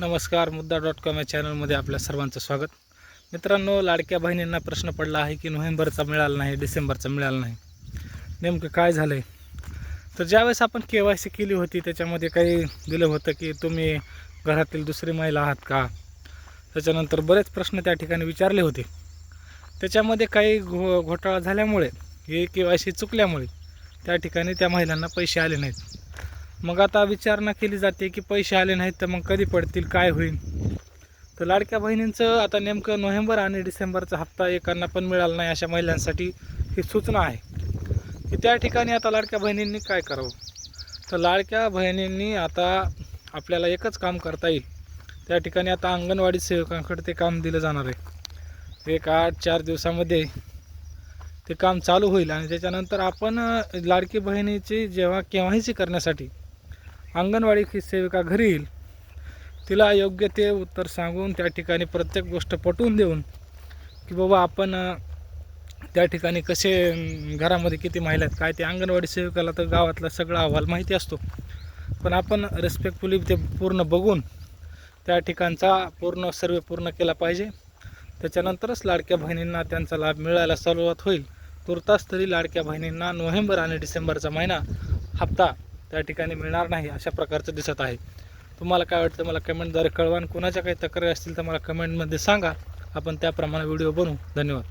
नमस्कार मुद्दा dot com या चॅनलमध्ये आपल्या सर्वांचं स्वागत. मित्रांनो लाडक्या बहिणींना प्रश्न पडला आहे की नोव्हेंबरचा मिळाला नाही डिसेंबरचा मिळाला नाही. नेमकं काय झालं आहे तर ज्यावेळेस आपण के वाय सी केली होती त्याच्यामध्ये काही दिलं होतं की तुम्ही घरातील दुसरी महिला आहात का? त्याच्यानंतर बरेच प्रश्न त्या ठिकाणी विचारले होते. त्याच्यामध्ये काही घो घोटाळा झाल्यामुळे हे के वाय सी चुकल्यामुळे त्या ठिकाणी त्या महिलांना पैसे आले नाहीत. मग आता विचारणा केली जाते की पैसे आले नाहीत तर मग कधी पडतील काय होईल? तर लाडक्या बहिणींचं आता नेमकं नोव्हेंबर आणि डिसेंबरचा हप्ता एकांना पण मिळाला नाही अशा महिलांसाठी ही सूचना आहे. की त्या ठिकाणी आता लाडक्या बहिणींनी काय करावं? तर लाडक्या बहिणींनी आता आपल्याला एकच काम करता येईल. त्या ठिकाणी आता अंगणवाडी सेवकांकडे ते काम दिलं जाणार आहे. एक आठ चार दिवसामध्ये ते काम चालू होईल आणि त्याच्यानंतर आपण लाडकी बहिणीची जेव्हा केव्हाहीची करण्यासाठी अंगणवाडी सेविका घरी येईल. तिला योग्य ते उत्तर सांगून त्या ठिकाणी प्रत्येक गोष्ट पटवून देऊन की बाबा आपण त्या ठिकाणी कसे घरामध्ये किती महिला आहेत काय ते अंगणवाडी सेविकाला तर गावातला सगळा अहवाल माहिती असतो. पण आपण रेस्पेक्टफुली ते पूर्ण बघून त्या ठिकाणचा पूर्ण सर्वे पूर्ण केला पाहिजे. त्याच्यानंतरच लाडक्या बहिणींना त्यांचा लाभ मिळायला सुरुवात होईल. तुर्तास तरी लाडक्या बहिणींना नोव्हेंबर आणि डिसेंबरचा महिना हप्ता त्या ठिकाणी मिळणार नाही अशा प्रकारचं दिसत आहे. तुम्हाला काय वाटतं? मला कमेंटद्वारे कळवा. आणि कुणाच्या काही तक्रारी असतील तर मला कमेंटमध्ये सांगा. आपण त्याप्रमाणे व्हिडिओ बनवू. धन्यवाद.